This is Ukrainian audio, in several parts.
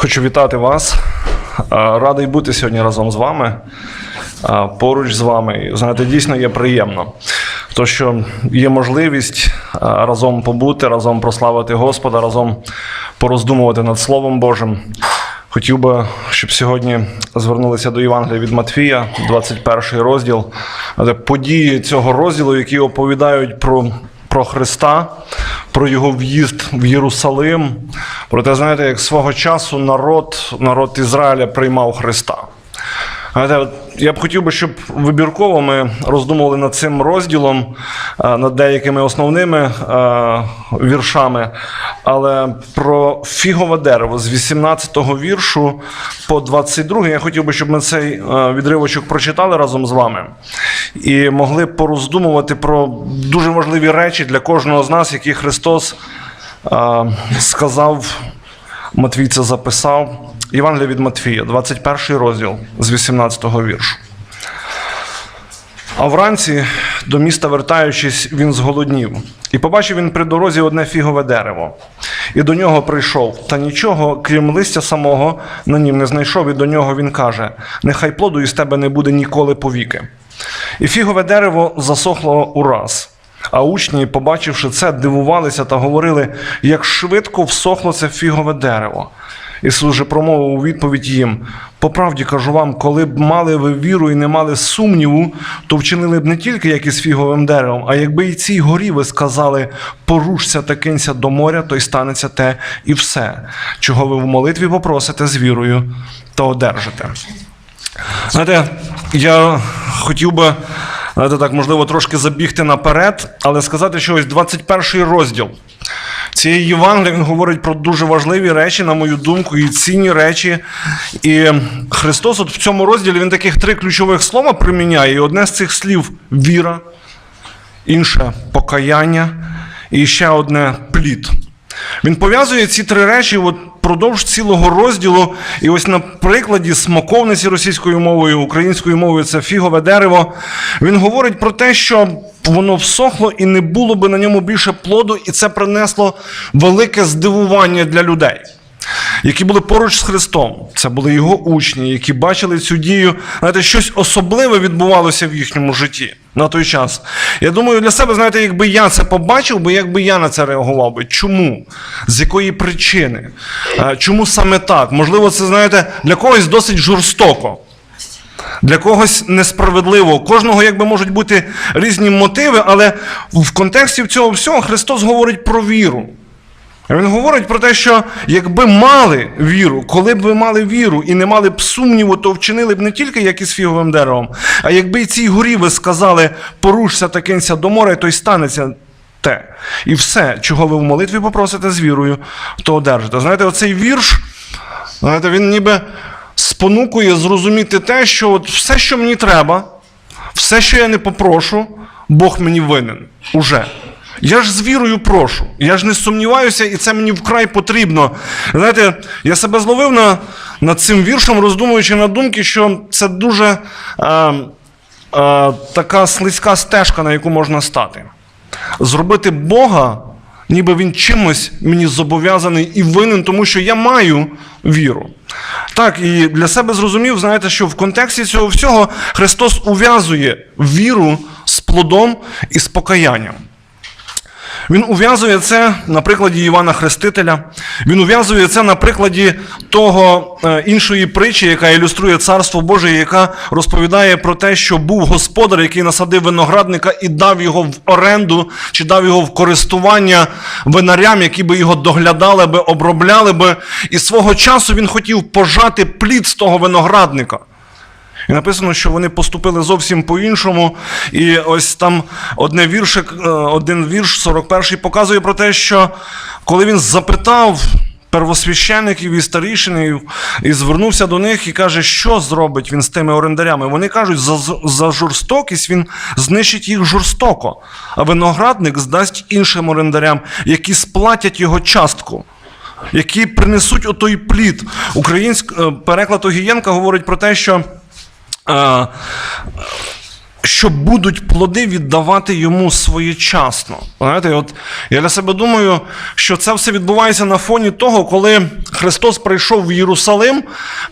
Хочу вітати вас. Радий бути сьогодні разом з вами, поруч з вами. Знаєте, дійсно є приємно. То, що є можливість разом побути, разом прославити Господа, разом пороздумувати над Словом Божим. Хотів би, щоб сьогодні звернулися до Євангелія від Матфія, 21 розділ. Події цього розділу, які оповідають про про Христа, про його в'їзд в Єрусалим. Проте, знаєте, як свого часу народ, народ Ізраїля приймав Христа. Я б хотів би, щоб вибірково ми роздумували над цим розділом, над деякими основними віршами. Але про фігове дерево з 18-го віршу по 22 я хотів би, щоб ми цей відривочок прочитали разом з вами і могли пороздумувати про дуже важливі речі для кожного з нас, які Христос сказав. Матвій це записав. Євангелія від Матфія, 21 розділ з 18 віршу. А вранці, до міста вертаючись, він зголоднів. І побачив він при дорозі одне фігове дерево. І до нього прийшов, та нічого, крім листя самого, на нім не знайшов, і до нього він каже: Нехай плоду із тебе не буде ніколи повіки. І фігове дерево засохло ураз. А учні, побачивши це, дивувалися та говорили, як швидко всохло це фігове дерево. Ісус же промовив у відповідь їм: по правді кажу вам, коли б мали ви віру і не мали сумніву, то вчинили б не тільки як із фіговим деревом, а якби і цій горі ви сказали: порушся та кинься до моря, то й станеться те і все, чого ви в молитві попросите з вірою, то одержите. Знаєте, я хотів би, знаєте, так, можливо, трошки забігти наперед, але сказати, що ось 21 розділ цієї Євангелії він говорить про дуже важливі речі, на мою думку, і цінні речі. І Христос от в цьому розділі він таких три ключових слова приміняє. І одне з цих слів віра, інше покаяння, і ще одне плід. Він пов'язує ці три речі от продовж цілого розділу. І ось на прикладі смоковниці російською мовою, українською мовою це фігове дерево. Він говорить про те, що воно всохло і не було би на ньому більше плоду, і це принесло велике здивування для людей. Які були поруч з Христом, це були його учні, які бачили цю дію. Знаєте, щось особливе відбувалося в їхньому житті на той час. Я думаю, для себе, знаєте, якби я це побачив, бо як би я на це реагував би. Чому? З якої причини? Е, Чому саме так? Можливо, це, знаєте, для когось досить жорстоко. Для когось несправедливо. У кожного якби можуть бути різні мотиви, але в контексті цього всього Христос говорить про віру. Він говорить про те, що якби мали віру, коли б ви мали віру і не мали б сумніву, то вчинили б не тільки як із фіговим деревом, а якби і цій горі ви сказали, порушся та кинься до моря, то й станеться те. І все, чого ви в молитві попросите з вірою, то одержите. Знаєте, оцей вірш, знаєте, він ніби спонукує зрозуміти те, що от все, що мені треба, все, що я не попрошу, Бог мені винен. Уже. Я ж з вірою прошу, я ж не сумніваюся, і це мені вкрай потрібно. Знаєте, я себе зловив на, над цим віршем, роздумуючи на думки, що це дуже е, е, така слизька стежка, на яку можна стати. Зробити Бога, ніби він чимось мені зобов'язаний і винен, тому що я маю віру. Так, і для себе зрозумів, знаєте, що в контексті цього всього Христос ув'язує віру з плодом і з покаянням. Він ув'язує це на прикладі Івана Хрестителя. Він ув'язує це на прикладі того е, іншої притчі, яка ілюструє Царство Боже, яка розповідає про те, що був господар, який насадив виноградника і дав його в оренду, чи дав його в користування винарям, які би його доглядали би, обробляли би. І свого часу він хотів пожати плід з того виноградника. І написано, що вони поступили зовсім по-іншому. І ось там одне віршик, е, один вірш, 41-й, показує про те, що коли він запитав первосвящеників і старішинів, і звернувся до них і каже, що зробить він з тими орендарями. Вони кажуть, за, за жорстокість він знищить їх жорстоко, а виноградник здасть іншим орендарям, які сплатять його частку. Які принесуть отой плід. Український переклад Огієнка говорить про те, що Uh, що будуть плоди віддавати йому своєчасно. Знаєте, от я для себе думаю, що це все відбувається на фоні того, коли Христос прийшов в Єрусалим,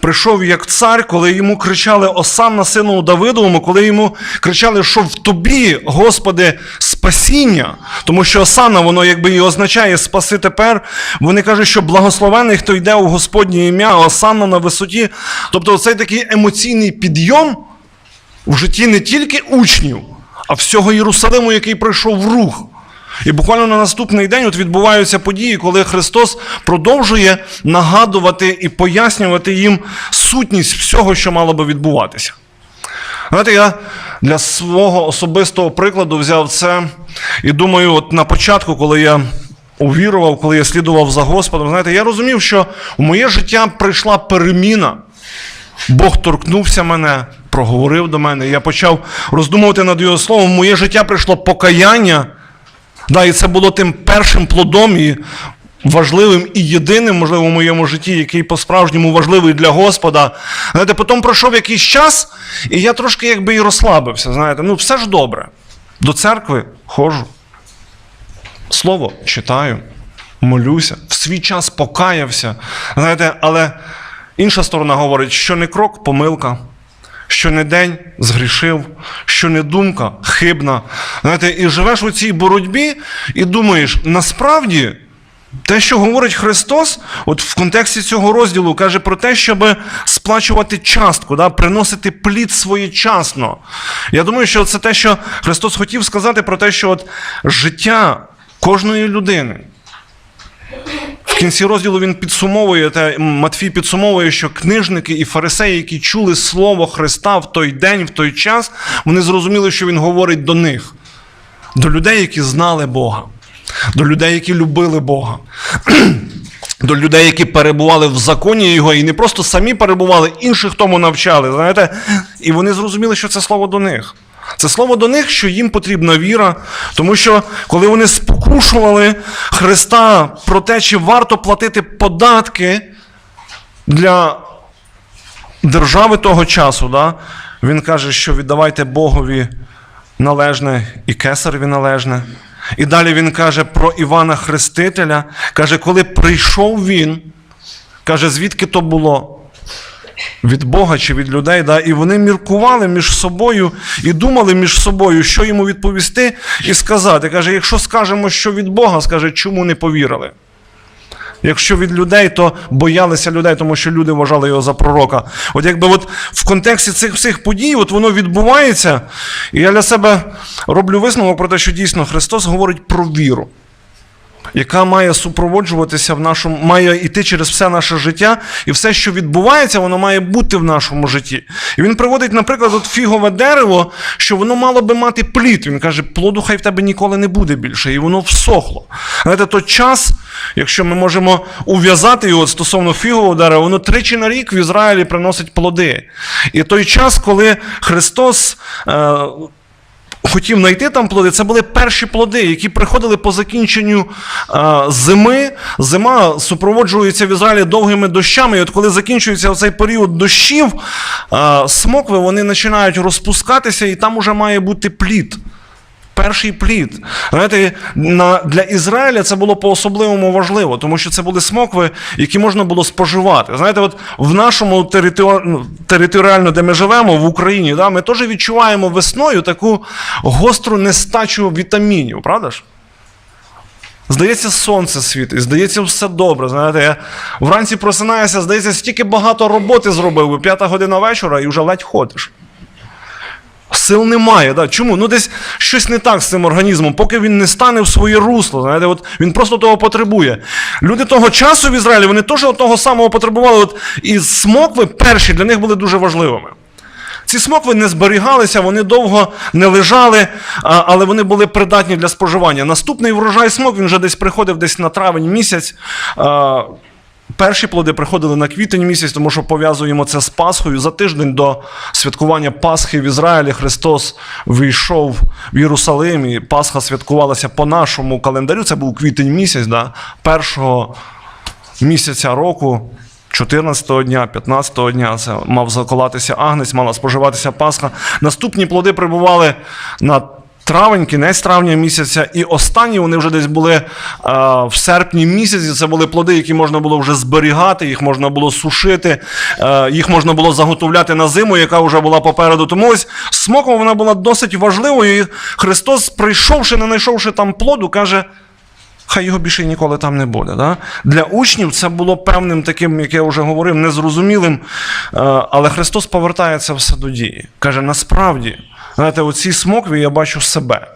прийшов як цар, коли йому кричали Осанна сину Давидовому, коли йому кричали, що в тобі, Господи, спасіння, тому що Осанна, воно якби і означає спаси тепер. Вони кажуть, що благословений, хто йде у Господнє ім'я, Осанна на висоті. Тобто, цей такий емоційний підйом в житті не тільки учнів, а всього Єрусалиму, який пройшов в рух. І буквально на наступний день от відбуваються події, коли Христос продовжує нагадувати і пояснювати їм сутність всього, що мало би відбуватися. Знаєте, я для свого особистого прикладу взяв це і думаю, от на початку, коли я увірував, коли я слідував за Господом, знаєте, я розумів, що в моє життя прийшла переміна. Бог торкнувся мене, проговорив до мене. Я почав роздумувати над його словом. Моє життя прийшло покаяння. Да, і це було тим першим плодом і важливим і єдиним, можливо, в моєму житті, який по-справжньому важливий для Господа. Знаєте, потім пройшов якийсь час, і я трошки якби і розслабився. Знаєте, ну все ж добре. До церкви ходжу. Слово читаю, молюся, в свій час покаявся. Знаєте, але інша сторона говорить, що не крок помилка, що не день згрішив, що не думка хибна. Знаєте, і живеш у цій боротьбі і думаєш, насправді. Те, що говорить Христос, от в контексті цього розділу каже про те, щоб сплачувати частку, да, приносити плід своєчасно. Я думаю, що це те, що Христос хотів сказати про те, що от життя кожної людини. Кінці розділу він підсумовує, те, Матфій підсумовує, що книжники і фарисеї, які чули слово Христа в той день, в той час, вони зрозуміли, що він говорить до них, до людей, які знали Бога до людей, які любили Бога, до людей, які перебували в законі Його, і не просто самі перебували, інших тому навчали. Знаєте? І вони зрозуміли, що це слово до них. Це слово до них, що їм потрібна віра, тому що коли вони спокушували Христа про те, чи варто платити податки для держави того часу, да, він каже, що віддавайте Богові належне і кесареві належне. І далі він каже про Івана Хрестителя. Каже, коли прийшов він, каже, звідки то було? Від Бога чи від людей. Да? І вони міркували між собою і думали між собою, що йому відповісти і сказати. Каже, якщо скажемо, що від Бога, скаже, чому не повірили? Якщо від людей, то боялися людей, тому що люди вважали його за пророка. От якби от в контексті цих всіх подій, от воно відбувається, і я для себе роблю висновок про те, що дійсно Христос говорить про віру, яка має супроводжуватися в нашому, має йти через все наше життя, і все, що відбувається, воно має бути в нашому житті. І він приводить, наприклад, от фігове дерево, що воно мало би мати плід. Він каже, плоду хай в тебе ніколи не буде більше, і воно всохло. Знаєте, то час, якщо ми можемо ув'язати його стосовно фігового дерева, воно тричі на рік в Ізраїлі приносить плоди. І той час, коли Христос. Е, хотів знайти там плоди, це були перші плоди, які приходили по закінченню а, зими. Зима супроводжується в Ізраїлі довгими дощами. І от коли закінчується цей період дощів, а, смокви вони починають розпускатися, і там уже має бути плід. Перший плід. Знаєте, на, для Ізраїля це було по-особливому важливо, тому що це були смокви, які можна було споживати. Знаєте, от в нашому територі... ну, територіально, де ми живемо, в Україні, да, ми теж відчуваємо весною таку гостру нестачу вітамінів, правда ж? Здається, сонце світить, здається, все добре. Знаєте, я вранці просинаюся, здається, стільки багато роботи зробив, п'ята година вечора і вже ледь ходиш. Сил немає. Да? Чому? Ну десь щось не так з цим організмом, поки він не стане в своє русло. Знаєте, от Він просто того потребує. Люди того часу в Ізраїлі вони теж того самого потребували. От, І смокви перші для них були дуже важливими. Ці смокви не зберігалися, вони довго не лежали, але вони були придатні для споживання. Наступний врожай смок він вже десь приходив десь на травень місяць. Перші плоди приходили на квітень місяць, тому що пов'язуємо це з Пасхою. За тиждень до святкування Пасхи в Ізраїлі Христос вийшов в Єрусалим, і Пасха святкувалася по нашому календарю. Це був квітень місяць, да, першого місяця року. 14-го дня, 15-го дня це мав заколатися агнець, мала споживатися Пасха. Наступні плоди прибували на травень, кінець травня місяця, і останні вони вже десь були е, в серпні місяці. Це були плоди, які можна було вже зберігати, їх можна було сушити, е, їх можна було заготовляти на зиму, яка вже була попереду. Тому ось смоком вона була досить важливою. І Христос, прийшовши, не знайшовши там плоду, каже. Хай його більше ніколи там не буде. Да? Для учнів це було певним таким, як я вже говорив, незрозумілим. е, Але Христос повертається все до дії. Каже: насправді, знаєте, у цій смокві я бачу себе,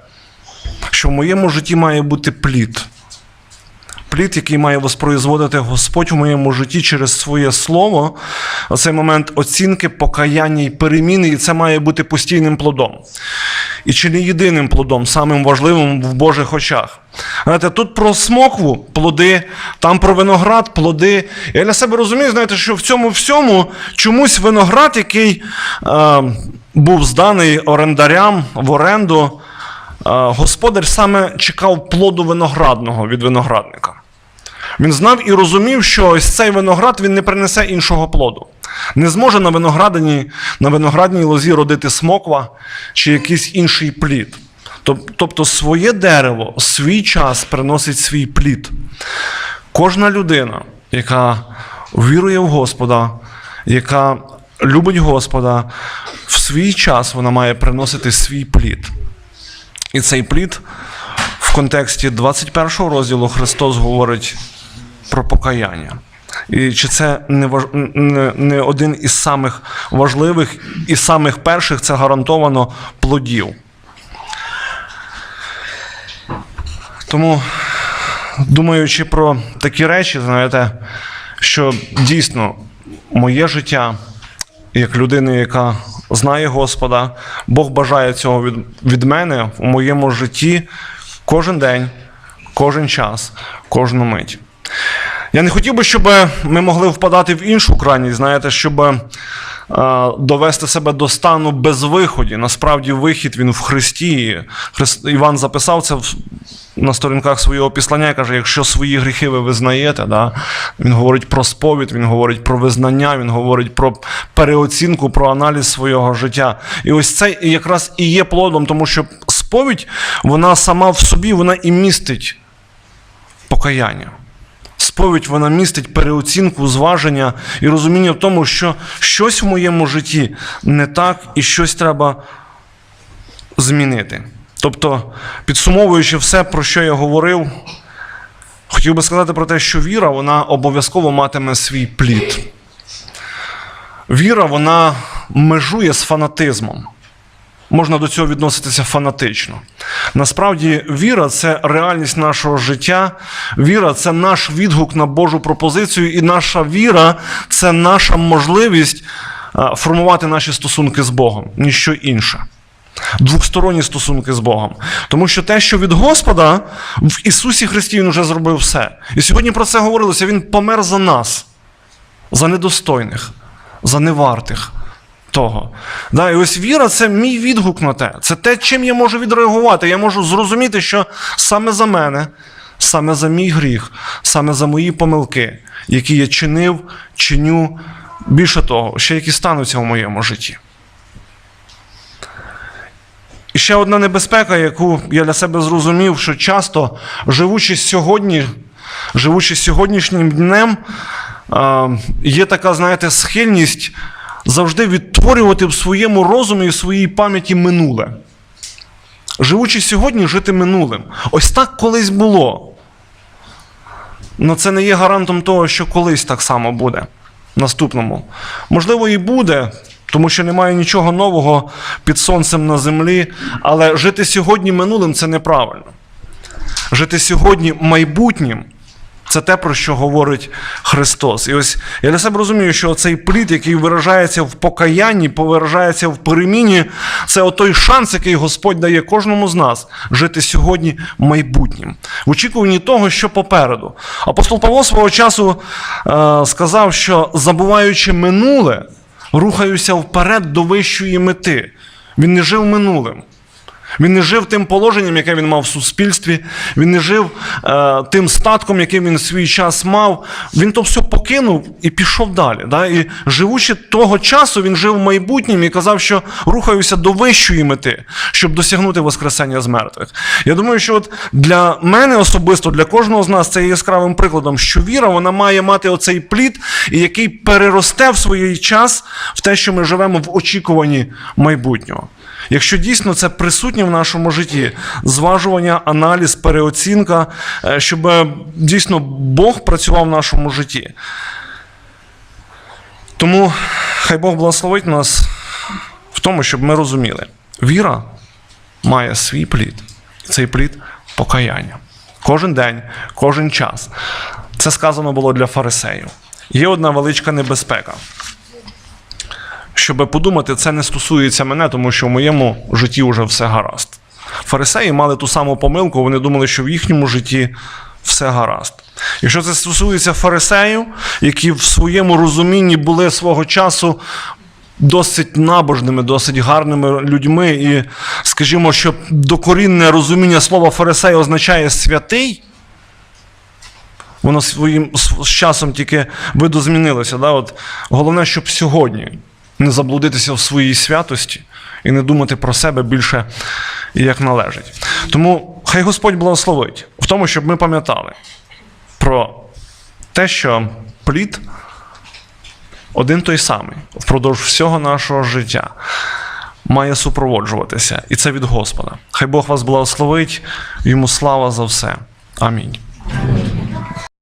що в моєму житті має бути плід. Плід, який має воспроизводити Господь в моєму житті через своє слово, оцей момент оцінки, покаяння і переміни, і це має бути постійним плодом. І чи не єдиним плодом, самим важливим в Божих очах. Знаєте, тут про смокву плоди, там про виноград, плоди. Я для себе розумію, знаєте, що в цьому всьому чомусь виноград, який е, був зданий орендарям в оренду, е, господар саме чекав плоду виноградного від виноградника. Він знав і розумів, що ось цей виноград він не принесе іншого плоду. Не зможе на виноградині, на виноградній лозі родити смоква чи якийсь інший плід. Тобто своє дерево, свій час приносить свій плід. Кожна людина, яка вірує в Господа, яка любить Господа, в свій час вона має приносити свій плід. І цей плід в контексті 21 розділу Христос говорить про покаяння. І чи це не, важ... не, не один із самих важливих і самих перших це гарантовано плодів. Тому, думаючи про такі речі, знаєте, що дійсно моє життя як людини, яка знає Господа, Бог бажає цього від, від мене в моєму житті кожен день, кожен час, кожну мить. Я не хотів би, щоб ми могли впадати в іншу крайність, знаєте, щоб довести себе до стану безвиході. Насправді, вихід він в Христі. Христ, Іван записав це в, на сторінках свого післання, каже, якщо свої гріхи ви визнаєте, да? він говорить про сповідь, він говорить про визнання, він говорить про переоцінку, про аналіз свого життя. І ось це якраз і є плодом, тому що сповідь, вона сама в собі вона і містить покаяння. Сповідь вона містить переоцінку, зваження і розуміння в тому, що щось в моєму житті не так і щось треба змінити. Тобто, підсумовуючи все, про що я говорив, хотів би сказати про те, що віра вона обов'язково матиме свій плід. Віра вона межує з фанатизмом. Можна до цього відноситися фанатично. Насправді, віра це реальність нашого життя. Віра це наш відгук на Божу пропозицію, і наша віра це наша можливість формувати наші стосунки з Богом, ніщо інше. Двосторонні стосунки з Богом. Тому що те, що від Господа в Ісусі Христі Він вже зробив все. І сьогодні про це говорилося. Він помер за нас, за недостойних, за невартих того. Да, і ось віра це мій відгук на те. Це те, чим я можу відреагувати. Я можу зрозуміти, що саме за мене, саме за мій гріх, саме за мої помилки, які я чинив, чиню, більше того, ще які стануться в моєму житті. І ще одна небезпека, яку я для себе зрозумів, що часто, живучи сьогодні, живучи сьогоднішнім днем, є така, знаєте, схильність завжди відтворювати в своєму розумі і своїй пам'яті минуле. Живучи сьогодні, жити минулим. Ось так колись було. Але це не є гарантом того, що колись так само буде. Наступному. Можливо, і буде, тому що немає нічого нового під сонцем на землі, але жити сьогодні минулим це неправильно. Жити сьогодні майбутнім це те, про що говорить Христос. І ось я для себе розумію, що цей плід, який виражається в покаянні, виражається в переміні, це отой шанс, який Господь дає кожному з нас жити сьогодні майбутнім, в очікуванні того, що попереду. Апостол Павло свого часу е, сказав, що забуваючи минуле, рухаюся вперед до вищої мети. Він не жив минулим. Він не жив тим положенням, яке він мав в суспільстві. Він не жив е, тим статком, яким він свій час мав. Він то все покинув і пішов далі. Да? І живучи того часу, він жив майбутнім і казав, що рухаюся до вищої мети, щоб досягнути Воскресення з мертвих. Я думаю, що от для мене особисто, для кожного з нас, це є яскравим прикладом, що віра вона має мати оцей плід, який переросте в свій час в те, що ми живемо в очікуванні майбутнього. Якщо дійсно це присутнє в нашому житті, зважування, аналіз, переоцінка, е, щоб е, дійсно Бог працював в нашому житті. Тому хай Бог благословить нас в тому, щоб ми розуміли, віра має свій плід. Цей плід покаяння. Кожен день, кожен час. Це сказано було для фарисеїв. Є одна величка небезпека щоб подумати, це не стосується мене, тому що в моєму житті вже все гаразд. Фарисеї мали ту саму помилку, вони думали, що в їхньому житті все гаразд. Якщо це стосується фарисеїв, які в своєму розумінні були свого часу досить набожними, досить гарними людьми, і, скажімо, що докорінне розуміння слова фарисей означає святий. Воно своїм з часом тільки видозмінилося. Да? От головне, щоб сьогодні не заблудитися в своїй святості і не думати про себе більше як належить. Тому хай Господь благословить в тому, щоб ми пам'ятали про те, що плід один той самий впродовж всього нашого життя має супроводжуватися, і це від Господа. Хай Бог вас благословить, йому слава за все. Амінь.